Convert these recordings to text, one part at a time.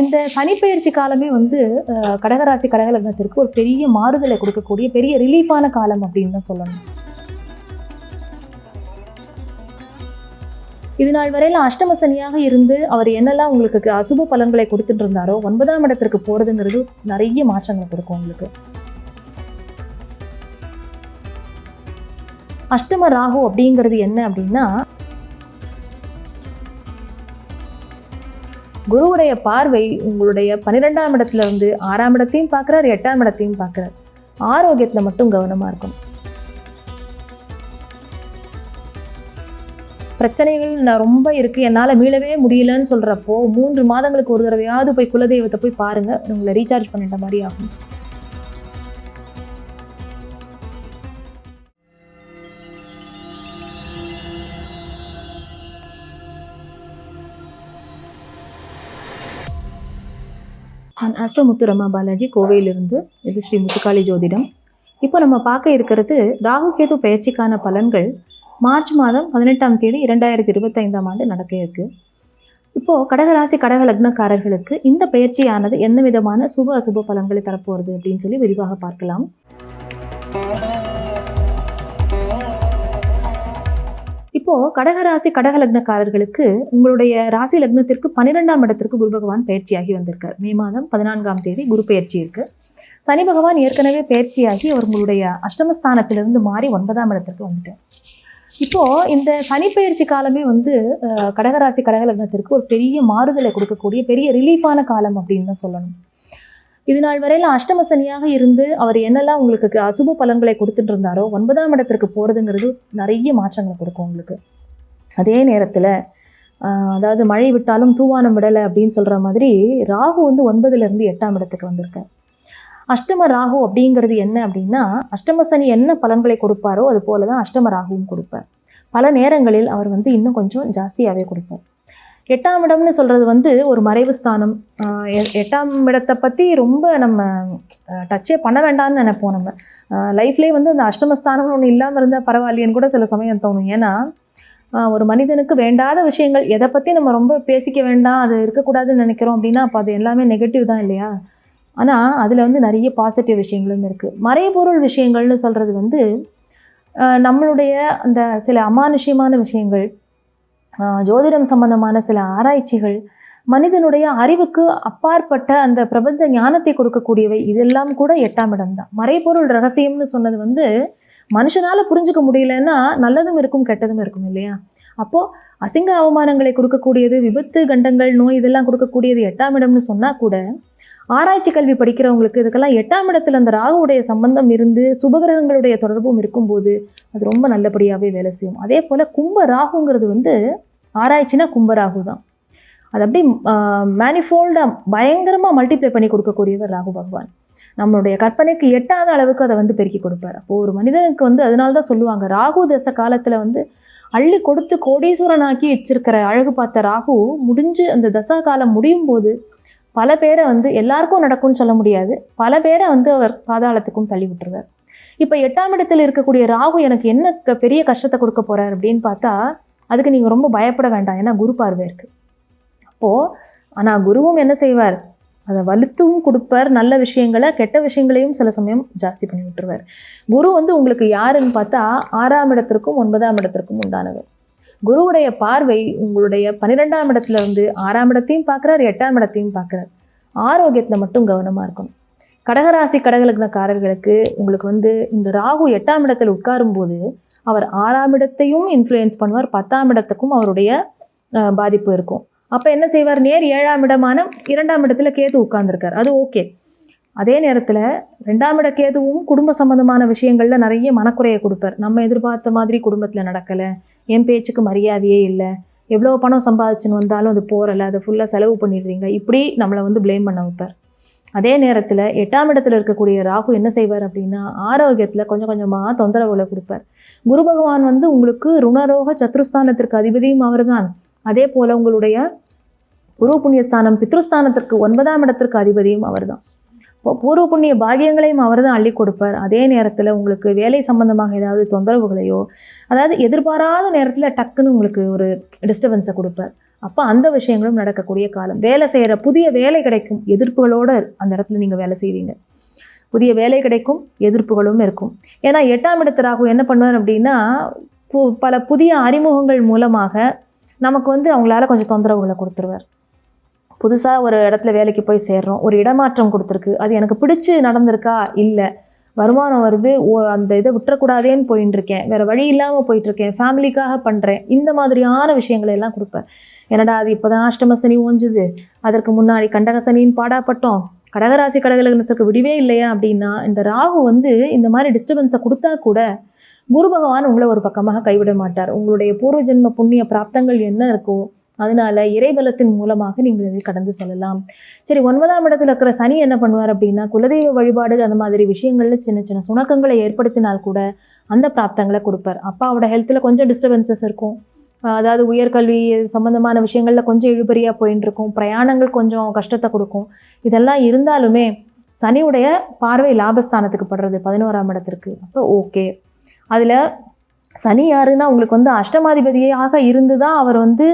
இந்த சனிப்பெயர்ச்சி காலமே வந்து கடகராசி கடகலக்னத்திற்கு ஒரு பெரிய மாறுதலை கொடுக்கக்கூடிய பெரிய ரிலீஃபான காலம் அப்படின்னு தான் சொல்லணும். இது நாள் வரையில் அஷ்டம சனியாக இருந்து அவர் என்னெல்லாம் உங்களுக்கு அசுப பலன்களை கொடுத்துட்டு இருந்தாரோ ஒன்பதாம் இடத்திற்கு போறதுங்கிறது நிறைய மாற்றங்களை கொடுக்கும் உங்களுக்கு. அஷ்டம ராகு அப்படிங்கிறது என்ன அப்படின்னா குருவுடைய பார்வை உங்களுடைய பன்னிரெண்டாம் இடத்துல இருந்து ஆறாம் இடத்தையும் பார்க்குறாரு எட்டாம் இடத்தையும் பார்க்குறாரு. ஆரோக்கியத்தில் மட்டும் கவனமாக இருக்கும் பிரச்சனைகள் நான் ரொம்ப இருக்குது என்னால் மீளவே முடியலன்னு சொல்கிறப்போ மூன்று மாதங்களுக்கு ஒரு தடவையாவது போய் குலதெய்வத்தை போய் பாருங்கள் உங்களை ரீசார்ஜ் பண்ணிட்ட மாதிரி ஆகும். நான் ஆஸ்ட்ரோ முத்து ரமா பாலாஜி கோவையிலிருந்து இது ஸ்ரீ முத்துக்காளி ஜோதிடம். இப்போ நம்ம பார்க்க இருக்கிறது ராகு கேது பயிற்சிக்கான பலன்கள் மார்ச் மாதம் பதினெட்டாம் தேதி இரண்டாயிரத்தி இருபத்தைந்தாம் ஆண்டு நடக்க இருக்கு. இப்போது கடகராசி கடக லக்னக்காரர்களுக்கு இந்த பயிற்சியானது எந்த விதமான சுப அசுப பலன்களை தரப்போகிறது அப்படின்னு சொல்லி விரிவாக பார்க்கலாம். இப்போ கடகராசி கடக லக்னக்காரர்களுக்கு உங்களுடைய ராசி லக்னத்திற்கு பன்னிரெண்டாம் இடத்திற்கு குரு பகவான் பயிற்சியாகி வந்திருக்கார். மே மாதம் பதினான்காம் தேதி குரு பயிற்சி இருக்கு. சனி பகவான் ஏற்கனவே பயிற்சியாகி அவர் உங்களுடைய அஷ்டமஸ்தானத்திலிருந்து மாறி ஒன்பதாம் இடத்திற்கு வந்துட்டார். இப்போ இந்த சனி பயிற்சி காலமே வந்து கடகராசி கடக லக்னத்திற்கு ஒரு பெரிய மாறுதலை கொடுக்கக்கூடிய பெரிய ரிலீஃபான காலம் அப்படின்னு தான் சொல்லணும். இது நாள் வரையில் அஷ்டம சனியாக இருந்து அவர் என்னெல்லாம் உங்களுக்கு அசுப பலன்களை கொடுத்துட்டு இருந்தாரோ ஒன்பதாம் இடத்திற்கு போகிறதுங்கிறது நிறைய மாற்றங்களை கொடுக்கும் உங்களுக்கு. அதே நேரத்தில் அதாவது மழை விட்டாலும் தூவானம் விடலை அப்படின்னு சொல்கிற மாதிரி ராகு வந்து ஒன்பதுலேருந்து எட்டாம் இடத்துக்கு வந்திருக்கார். அஷ்டம ராகு அப்படிங்கிறது என்ன அப்படின்னா அஷ்டம சனி என்ன பலன்களை கொடுப்பாரோ அது போல தான் அஷ்டம ராகுவும் கொடுப்பார். பல நேரங்களில் அவர் வந்து இன்னும் கொஞ்சம் ஜாஸ்தியாகவே கொடுப்பார். எட்டாம் இடம்னு சொல்கிறது வந்து ஒரு மறைவு ஸ்தானம். எட்டாம் இடத்தை பற்றி ரொம்ப நம்ம டச்சே பண்ண வேண்டாம்னு நினைப்போம் நம்ம. லைஃப்லேயே வந்து அந்த அஷ்டமஸ்தானம்னு ஒன்று இல்லாமல் இருந்தால் பரவாயில்லையேன்னு கூட சில சமயம் தோணும். ஏன்னா ஒரு மனிதனுக்கு வேண்டாத விஷயங்கள் எதை பற்றி நம்ம ரொம்ப பேசிக்க வேண்டாம் அது இருக்கக்கூடாதுன்னு நினைக்கிறோம் அப்படின்னா அப்போ அது எல்லாமே நெகட்டிவ் தான் இல்லையா? ஆனால் அதில் வந்து நிறைய பாசிட்டிவ் விஷயங்களும் இருக்குது மறைபொருள் விஷயங்கள்னு சொல்கிறது வந்து நம்மளுடைய அந்த சில அமானுஷ்யமான விஷயங்கள் ஜோதிடம் சம்பந்தமான சில ஆராய்ச்சிகள் மனிதனுடைய அறிவுக்கு அப்பாற்பட்ட அந்த பிரபஞ்ச ஞானத்தை கொடுக்கக்கூடியவை இதெல்லாம் கூட எட்டாம் இடம் தான். மறைபொருள் ரகசியம்னு சொன்னது வந்து மனுஷனால் புரிஞ்சுக்க முடியலன்னா நல்லதும் இருக்கும் கெட்டதும் இருக்கும் இல்லையா? அப்போது அசிங்க அவமானங்களை கொடுக்கக்கூடியது விபத்து கண்டங்கள் நோய் இதெல்லாம் கொடுக்கக்கூடியது எட்டாம் இடம்னு சொன்னால் கூட ஆராய்ச்சி கல்வி படிக்கிறவங்களுக்கு இதுக்கெல்லாம் எட்டாம் இடத்துல அந்த ராகுவுடைய சம்பந்தம் இருந்து சுபகிரகங்களுடைய தொடர்பும் இருக்கும்போது அது ரொம்ப நல்லபடியாகவே வேலை செய்யும். அதே போல் கும்ப ராகுங்கிறது வந்து ஆராய்ச்சினா கும்ப ராகு தான். அது அப்படியே மேனிஃபோல்டாக பயங்கரமாக மல்டிப்ளை பண்ணி கொடுக்கக்கூடியவர் ராகு பகவான். நம்மளுடைய கற்பனைக்கு எட்டாத அளவுக்கு அதை வந்து பெருக்கி கொடுப்பார். அப்போது ஒரு மனிதனுக்கு வந்து அதனால தான் சொல்லுவாங்க ராகு தச காலத்தில் வந்து அள்ளி கொடுத்து கோடீஸ்வரனாக்கி வச்சிருக்கிற அழகு பார்த்த ராகு முடிஞ்சு அந்த தசா காலம் முடியும் போது பல பேரை வந்து எல்லாருக்கும் நடக்கும்னு சொல்ல முடியாது. பல பேரை வந்து அவர் பாதாளத்துக்கும் தள்ளி விட்டுருவார். இப்போ எட்டாம் இடத்துல இருக்கக்கூடிய ராகு எனக்கு என்ன க- பெரிய கஷ்டத்தை கொடுக்க போகிறார் அப்படின்னு பார்த்தா அதுக்கு நீங்கள் ரொம்ப பயப்பட வேண்டாம். ஏன்னா குரு பார்வை இருக்குது அப்போது ஆனால் குருவும் என்ன செய்வார்? அதை வலுத்தும் கொடுப்பார். நல்ல விஷயங்களை கெட்ட விஷயங்களையும் சில சமயம் ஜாஸ்தி பண்ணி விட்டுருவார். குரு வந்து உங்களுக்கு யாருன்னு பார்த்தா ஆறாம் இடத்திற்கும் ஒன்பதாம் இடத்திற்கும் உண்டானவர். குருவுடைய பார்வை உங்களுடைய பன்னிரெண்டாம் இடத்துல இருந்து ஆறாம் இடத்தையும் பார்க்குறாரு எட்டாம் இடத்தையும் பார்க்குறார். ஆரோக்கியத்தில் மட்டும் கவனமாக இருக்கணும். கடகராசி கடகலக்னக்காரர்களுக்கு உங்களுக்கு வந்து இந்த ராகு எட்டாம் இடத்தில் உட்காரும்போது அவர் ஆறாம் இடத்தையும் இன்ஃப்ளூயன்ஸ் பண்ணுவார் பத்தாம் இடத்துக்கும் அவருடைய பாதிப்பு இருக்கும். அப்போ என்ன செய்வார்? நேர் ஏழாம் இடமான இரண்டாம் இடத்துல கேது உட்கார்ந்துருக்கார். அது ஓகே அதே நேரத்தில் ரெண்டாம் இட கேதுவும் குடும்ப சம்மந்தமான விஷயங்களில் நிறைய மனக்குறையை கொடுப்பார். நம்ம எதிர்பார்த்த மாதிரி குடும்பத்தில் நடக்கலை. என் பேச்சுக்கு மரியாதையே இல்லை. எவ்வளோ பணம் சம்பாதிச்சுன்னு வந்தாலும் அது போறல. அதை ஃபுல்லாக செலவு பண்ணிடுறீங்க. இப்படி நம்மளை வந்து ப்ளேம் பண்ண வைப்பார். அதே நேரத்தில் எட்டாம் இடத்துல இருக்கக்கூடிய ராகு என்ன செய்வார் அப்படின்னா ஆரோக்கியத்தில் கொஞ்சம் கொஞ்சமாக தொந்தரவுகளை கொடுப்பார். குரு பகவான் வந்து உங்களுக்கு ருணரோக சத்ருஸ்தானத்திற்கு அதிபதியும் அவர்தான். அதே போல் உங்களுடைய குரு புண்ணியஸ்தானம் பித்ருஸ்தானத்திற்கு ஒன்பதாம் இடத்திற்கு அதிபதியும் அவர்தான். தான் பூர்வ புண்ணிய பாகியங்களையும் அவர் தான் அள்ளி கொடுப்பார். அதே நேரத்தில் உங்களுக்கு வேலை சம்பந்தமாக ஏதாவது தொந்தரவுகளையோ அதாவது எதிர்பாராத நேரத்தில் டக்குன்னு உங்களுக்கு ஒரு டிஸ்டர்பன்ஸை கொடுப்பார். அப்போ அந்த விஷயங்களும் நடக்கக்கூடிய காலம். வேலை செய்கிற புதிய வேலை கிடைக்கும். எதிர்ப்புகளோட அந்த இடத்துல நீங்கள் வேலை செய்வீங்க. புதிய வேலை கிடைக்கும் எதிர்ப்புகளும் இருக்கும். ஏன்னா எட்டாம் இடத்து ராகு என்ன பண்ணுவார் அப்படின்னா பு பல புதிய அறிமுகங்கள் மூலமாக நமக்கு வந்து அவங்களால கொஞ்சம் தொந்தரவுகளை கொடுத்துருவார். புதுசாக ஒரு இடத்துல வேலைக்கு போய் சேர்றோம். ஒரு இடமாற்றம் கொடுத்துருக்கு. அது எனக்கு பிடிச்சி நடந்திருக்கா? இல்லை. வருமானம் வருது. ஓ அந்த இதை விட்டுறக்கூடாதேன்னு போயின்னு இருக்கேன் வேறு வழி இல்லாமல் போயிட்டுருக்கேன். ஃபேமிலிக்காக பண்ணுறேன் இந்த மாதிரியான விஷயங்களை எல்லாம் கொடுப்பேன். என்னடா அது இப்போ தான் அஷ்டம சனி ஓஞ்சுது. அதற்கு முன்னாடி கண்டக சனின்னு பாடாப்பட்டோம். கடகராசி கடகலகனத்துக்கு விடிவே இல்லையா அப்படின்னா இந்த ராகு வந்து இந்த மாதிரி டிஸ்டர்பன்ஸை கொடுத்தா கூட குரு பகவான் உங்களை ஒரு பக்கமாக கைவிட மாட்டார். உங்களுடைய பூர்வ ஜென்ம புண்ணிய பிராப்தங்கள் என்ன இருக்கோ அதனால இறைபலத்தின் மூலமாக நீங்கள் இதில் கடந்து செல்லலாம். சரி ஒன்பதாம் இடத்துல இருக்கிற சனி என்ன பண்ணுவார் அப்படின்னா குலதெய்வ வழிபாடு அந்த மாதிரி விஷயங்கள்ல சின்ன சின்ன சுணக்கங்களை ஏற்படுத்தினால் கூட அந்த பிராப்தங்களை கொடுப்பார். அப்பாவோட ஹெல்த்தில் கொஞ்சம் டிஸ்டர்பன்சஸ் இருக்கும். அதாவது உயர்கல்வி சம்பந்தமான விஷயங்களில் கொஞ்சம் இழுபறியாக போயின்னு இருக்கும். பிரயாணங்கள் கொஞ்சம் கஷ்டத்தை கொடுக்கும். இதெல்லாம் இருந்தாலுமே சனியுடைய பார்வை லாபஸ்தானத்துக்கு படுறது பதினோராம் இடத்திற்கு. அப்போ ஓகே அதில் சனி யாருன்னா உங்களுக்கு வந்து அஷ்டமாதிபதியாக இருந்து தான் அவர் வந்து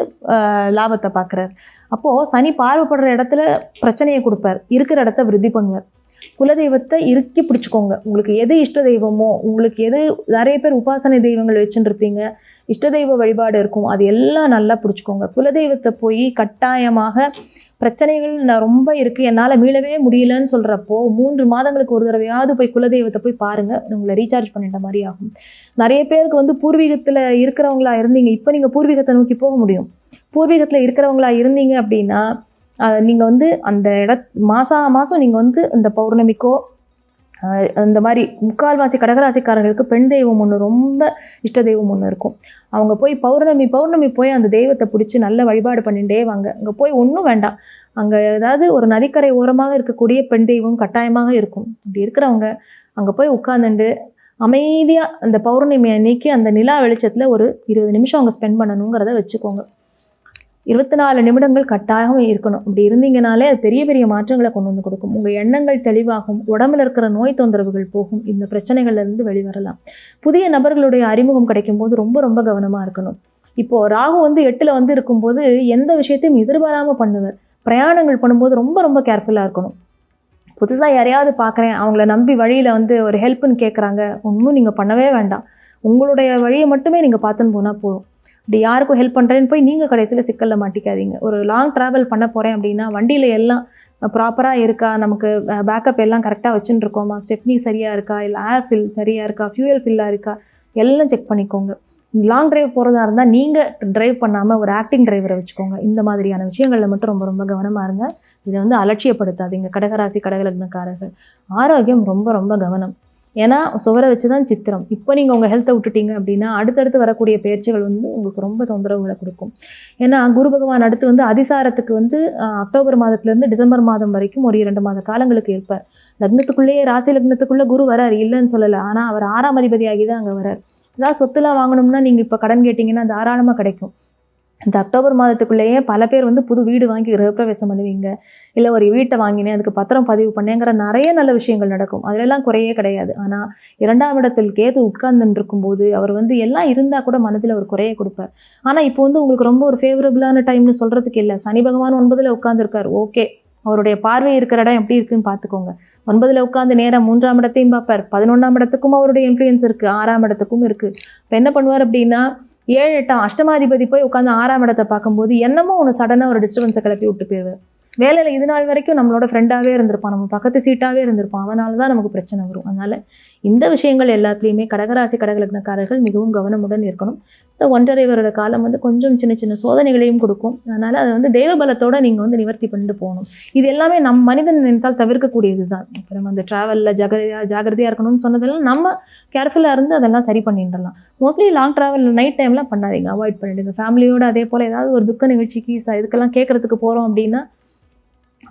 லாபத்தை பார்க்குறார். அப்போது சனி பார்வைப்படுற இடத்துல பிரச்சனையை கொடுப்பார். இருக்கிற இடத்த விருத்தி பண்ணுவார் குலதெய்வத்தை இறுக்கி பிடிச்சிக்கோங்க. உங்களுக்கு எது இஷ்ட தெய்வமோ உங்களுக்கு எது நிறைய பேர் உபாசனை தெய்வங்கள் வச்சுட்டு இருப்பீங்க இஷ்ட தெய்வ வழிபாடு இருக்கும் அது எல்லாம் நல்லா பிடிச்சிக்கோங்க. குலதெய்வத்தை போய் கட்டாயமாக பிரச்சனைகள் நான் ரொம்ப இருக்குது என்னால் மீளவே முடியலன்னு சொல்கிறப்போ மூன்று மாதங்களுக்கு ஒரு தடவையாவது போய் குலதெய்வத்தை போய் பாருங்கள் உங்களை ரீசார்ஜ் பண்ணிட்ட மாதிரி ஆகும். நிறைய பேருக்கு வந்து பூர்வீகத்தில் இருக்கிறவங்களா இருந்தீங்க. இப்போ நீங்கள் பூர்வீகத்தை நோக்கி போக முடியும். பூர்வீகத்தில் இருக்கிறவங்களா இருந்தீங்க அப்படின்னா நீங்கள் வந்து அந்த இட மாதம் மாதம் நீங்கள் வந்து இந்த பௌர்ணமிக்கோ இந்த மாதிரி முக்கால்வாசி கடகராசிக்காரர்களுக்கு பெண் தெய்வம் ஒன்று ரொம்ப இஷ்ட தெய்வம் ஒன்று இருக்கும். அவங்க போய் பௌர்ணமி பௌர்ணமி போய் அந்த தெய்வத்தை பிடிச்சி நல்ல வழிபாடு பண்ணிகிட்டே வாங்க. அங்கே போய் ஒன்றும் வேண்டாம். அங்கே ஏதாவது ஒரு நதிக்கரை ஓரமாக இருக்கக்கூடிய பெண் தெய்வம் கட்டாயமாக இருக்கும். அப்படி இருக்கிறவங்க அங்கே போய் உட்காந்துண்டு அமைதியாக அந்த பௌர்ணமி அன்னைக்கு அந்த நிலா வெளிச்சத்தில் ஒரு இருபது நிமிஷம் அங்கே ஸ்பெண்ட் பண்ணணுங்கிறத வச்சுக்கோங்க. இருபத்தி நாலு நிமிடங்கள் கட்டாயம் இருக்கணும். அப்படி இருந்தீங்கனாலே அது பெரிய பெரிய மாற்றங்களை கொண்டு வந்து கொடுக்கும். உங்கள் எண்ணங்கள் தெளிவாகும். உடம்புல இருக்கிற நோய் தொந்தரவுகள் போகும். இந்த பிரச்சனைகள்லேருந்து வெளிவரலாம் புதிய நபர்களுடைய அறிமுகம் கிடைக்கும் போது ரொம்ப ரொம்ப கவனமாக இருக்கணும். இப்போது ராகு வந்து எட்டில் வந்து இருக்கும்போது எந்த விஷயத்தையும் எதிர்பாராமல் பண்ணுவார் பிரயாணங்கள் பண்ணும்போது ரொம்ப ரொம்ப கேர்ஃபுல்லாக இருக்கணும். புதுசாக யாரையாவது பார்க்குறேன் அவங்கள நம்பி வழியில் வந்து ஒரு ஹெல்ப்புன்னு கேட்குறாங்க ஒன்றும் நீங்கள் பண்ணவே வேண்டாம். உங்களுடைய வழியை மட்டுமே நீங்கள் பார்த்துன்னு போனால் போதும். இப்படி யாருக்கும் ஹெல்ப் பண்ணுறேன்னு போய் நீங்கள் கடைசியில் சிக்கலில் மாட்டிக்காதீங்க. ஒரு லாங் ட்ராவல் பண்ண போகிறேன் அப்படின்னா வண்டியில் எல்லாம் ப்ராப்பராக இருக்கா? நமக்கு பேக்கப் எல்லாம் கரெக்டாக வச்சுன்னு இருக்கோமா ஸ்டெப்னி சரியாக இருக்கா? இல்லை ஏர் ஃபில் சரியாக இருக்கா? ஃபியூயல் ஃபில்லாக இருக்கா? எல்லாம் செக் பண்ணிக்கோங்க. லாங் டிரைவ் போகிறதா இருந்தால் நீங்கள் டிரைவ் பண்ணாமல் ஒரு ஆக்டிங் டிரைவரை வச்சுக்கோங்க. இந்த மாதிரியான விஷயங்களில் மட்டும் ரொம்ப ரொம்ப கவனமாக இருங்க. இதை வந்து அலட்சியப்படுத்தாதீங்க. கடகராசி கடகலக்னக்காரர்கள். ஆரோக்கியம் ரொம்ப ரொம்ப கவனம். ஏன்னா சுவரை வச்சு தான் சித்திரம். இப்போ நீங்கள் உங்கள் ஹெல்த்தை விட்டுட்டீங்க அப்படின்னா அடுத்தடுத்து வரக்கூடிய பயிற்சிகள் வந்து உங்களுக்கு ரொம்ப தொந்தரவுகளை கொடுக்கும். ஏன்னா குரு பகவான் அடுத்து வந்து அதிசாரத்துக்கு வந்து அக்டோபர் மாதத்துலேருந்து டிசம்பர் மாதம் வரைக்கும் ஒரு இரண்டு மாத காலங்களுக்கு இருப்பார் லக்னத்துக்குள்ளேயே ராசி லக்னத்துக்குள்ளே குரு வரார். இல்லைன்னு சொல்லலை. ஆனால் அவர் ஆறாம் அதிபதியாகி தான் அங்கே வரார். ஏதாவது சொத்துலாம் வாங்கணும்னா நீங்கள் இப்போ கடன் கேட்டிங்கன்னா தாராளமாக கிடைக்கும். இந்த அக்டோபர் மாதத்துக்குள்ளேயே பல பேர் வந்து புது வீடு வாங்கி கிரகப்பிரவேசம் பண்ணுவீங்க. இல்லை ஒரு வீட்டை வாங்கினேன் அதுக்கு பத்திரம் பதிவு பண்ணேங்கிற நிறைய நல்ல விஷயங்கள் நடக்கும். அதிலெல்லாம் குறையே கிடையாது. ஆனால் இரண்டாம் இடத்தில் கேது உட்கார்ந்துட்டு இருக்கும்போது அவர் வந்து எல்லாம் இருந்தால் கூட மனதில் ஒரு குறையை கொடுப்பார். ஆனால் இப்போ வந்து உங்களுக்கு ரொம்ப ஒரு ஃபேவரபுளான டைம்னு சொல்கிறதுக்கு இல்லை. சனி பகவான் ஒன்பதில் உட்காந்துருக்கார் ஓகே. அவருடைய பார்வை இருக்கிற இடம் எப்படி இருக்குன்னு பார்த்துக்கோங்க. ஒன்பதில் உட்காந்து நேராக மூன்றாம் இடத்தையும் பார்ப்பார். பதினொன்றாம் இடத்துக்கும் அவருடைய இன்ஃப்ளூயன்ஸ் இருக்குது ஆறாம் இடத்துக்கும் இருக்குது இப்போ என்ன பண்ணுவார் அப்படின்னா ஏழு எட்டாம் அஷ்டமாதிபதி போய் உட்காந்து ஆறாம் இடத்தை பார்க்கும்போது என்னமோ ஒன்று சடனாக ஒரு டிஸ்டர்பன்ஸை கிளப்பி விட்டு போயிடுவேன் வேலையில் இது நாள் வரைக்கும் நம்மளோட ஃப்ரெண்டாகவே இருந்திருப்பான். நம்ம பக்கத்து சீட்டாகவே இருந்திருப்பான். அவனால தான் நமக்கு பிரச்சனை வரும். அதனால் இந்த விஷயங்கள் எல்லாத்துலேயுமே கடகராசி கடகலக்னக்காரர்கள் மிகவும் கவனமுடன் இருக்கணும். இந்த ஒன்றரை வருட காலம் வந்து கொஞ்சம் சின்ன சின்ன சோதனைகளையும் கொடுக்கும். அதனால் அதை வந்து தெய்வபலத்தோடு நீங்கள் வந்து நிவர்த்தி பண்ணிட்டு போகணும். இது எல்லாமே நம் மனிதன் நினைத்தால் தவிர்க்கக்கூடியது தான் இப்போ நம்ம அந்த ட்ராவலில் ஜாகிரதையாக ஜாகிரதையாக இருக்கணும்னு சொன்னதெல்லாம் நம்ம கேர்ஃபுல்லாக இருந்து அதெல்லாம் சரி பண்ணிடலாம். மோஸ்ட்லி லாங் ட்ராவல் நைட் டைம்லாம் பண்ணாதீங்க. அவாய்ட் பண்ணிடுங்க. ஃபேமிலியோட அதே போல் ஏதாவது ஒரு துக்க நிகழ்ச்சிக்கு ச- இதுக்கெல்லாம் கேட்குறதுக்கு போகிறோம் அப்படின்னா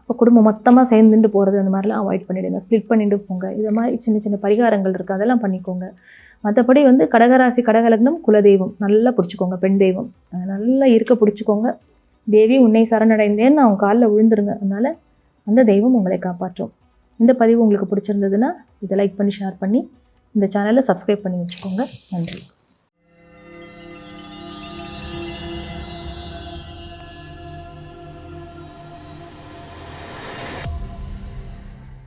இப்போ குடும்பம் மொத்தமாக சேர்ந்துட்டு போகிறது அந்த மாதிரிலாம் அவாய்ட் பண்ணிவிடுங்க ஸ்ப்ளிட் பண்ணிட்டு போங்க. இது மாதிரி சின்ன சின்ன பரிகாரங்கள் இருக்குது அதெல்லாம் பண்ணிக்கோங்க. மற்றபடி வந்து கடகராசி கடகலக்னம் குலதெய்வம். நல்லா பிடிச்சிக்கோங்க பெண் தெய்வம். நல்லா இருக்க பிடிச்சிக்கோங்க. தேவி உன்னை சரணடைந்தேன்னு அவங்க காலில் விழுந்துருங்க. அதனால் அந்த தெய்வம் உங்களை காப்பாற்றும். இந்த பதிவு உங்களுக்கு பிடிச்சிருந்ததுன்னா இதை லைக் பண்ணி ஷேர் பண்ணி இந்த சேனலை சப்ஸ்கிரைப் பண்ணி வச்சுக்கோங்க. நன்றி.